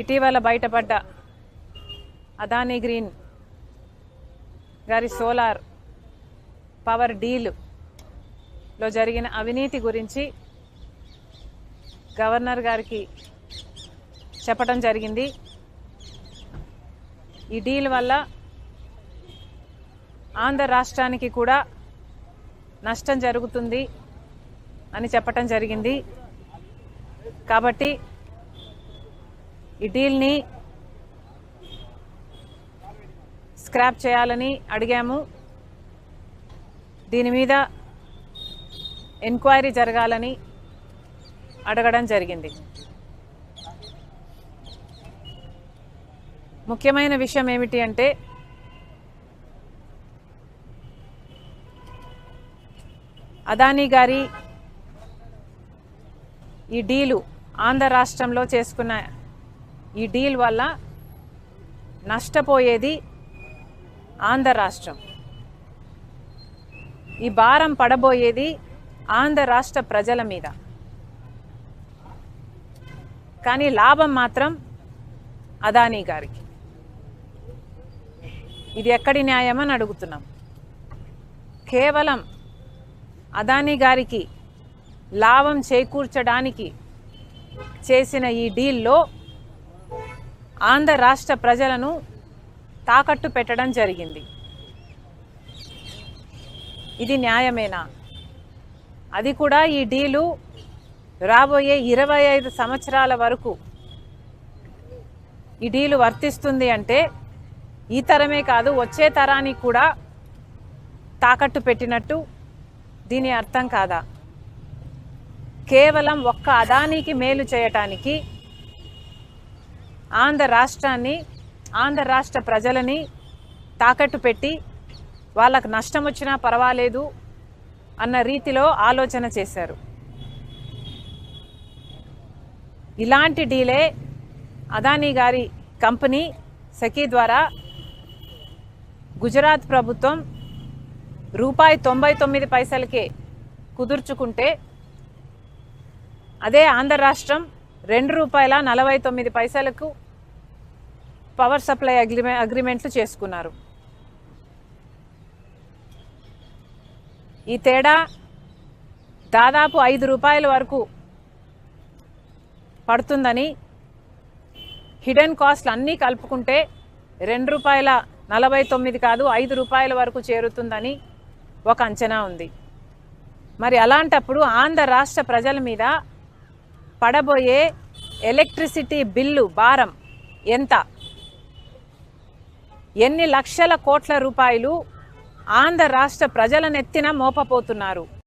ఇటీవల బయటపడ్డ అదానీ గ్రీన్ గారి సోలార్ పవర్ డీల్లో జరిగిన అవినీతి గురించి గవర్నర్ గారికి చెప్పడం జరిగింది. ఈ డీల్ వల్ల ఆంధ్ర రాష్ట్రానికి కూడా నష్టం జరుగుతుంది అని చెప్పటం జరిగింది. కాబట్టి ఈ డీల్ని స్క్రాప్ చేయాలని అడిగాము. దీని మీద ఎంక్వైరీ జరగాలని అడగడం జరిగింది. ముఖ్యమైన విషయం ఏమిటి అంటే అదానీ గారి ఈ డీలు ఆంధ్ర రాష్ట్రంలో చేసుకున్న ఈ డీల్ వల్ల నష్టపోయేది ఆంధ్ర రాష్ట్రం. ఈ భారం పడబోయేది ఆంధ్ర రాష్ట్ర ప్రజల మీద. కానీ లాభం మాత్రం అదానీ గారికి. ఇది ఎక్కడి న్యాయమని అడుగుతున్నాం. కేవలం అదానీ గారికి లాభం చేకూర్చడానికి చేసిన ఈ డీల్లో ఆంధ్ర రాష్ట్ర ప్రజలను తాకట్టు పెట్టడం జరిగింది. ఇది న్యాయమేనా? అది కూడా ఈ డీలు రాబోయే ఇరవై ఐదు సంవత్సరాల వరకు ఈ డీలు వర్తిస్తుంది అంటే ఈ తరమే కాదు వచ్చే తరానికి కూడా తాకట్టు పెట్టినట్టు దీని అర్థం కాదా? కేవలం ఒక్క అదానికి మేలు చేయటానికి ఆంధ్ర రాష్ట్రాన్ని ఆంధ్ర రాష్ట్ర ప్రజలని తాకట్టు పెట్టి వాళ్ళకు నష్టం వచ్చినా పర్వాలేదు అన్న రీతిలో ఆలోచన చేశారు. ఇలాంటి డీలే అదానీ గారి కంపెనీ సఖీ ద్వారా గుజరాత్ ప్రభుత్వం రూపాయి తొంభై తొమ్మిది పైసలకే కుదుర్చుకుంటే అదే ఆంధ్ర రాష్ట్రం రెండు రూపాయల నలభై తొమ్మిది పైసలకు పవర్ సప్లై అగ్రిమె అగ్రిమెంట్లు చేసుకున్నారు. ఈ తేడా దాదాపు ఐదు రూపాయల వరకు పడుతుందని హిడెన్ కాస్ట్లు అన్నీ కలుపుకుంటే రెండు రూపాయల నలభై తొమ్మిది కాదు ఐదు రూపాయల వరకు చేరుతుందని ఒక అంచనా ఉంది. మరి అలాంటప్పుడు ఆంధ్ర రాష్ట్ర ప్రజల మీద పడబోయే ఎలక్ట్రిసిటీ బిల్లు భారం ఎంత? ఎన్ని లక్షల కోట్ల రూపాయలు ఆంధ్ర రాష్ట్ర ప్రజల నెత్తిన మోపపోతున్నారు?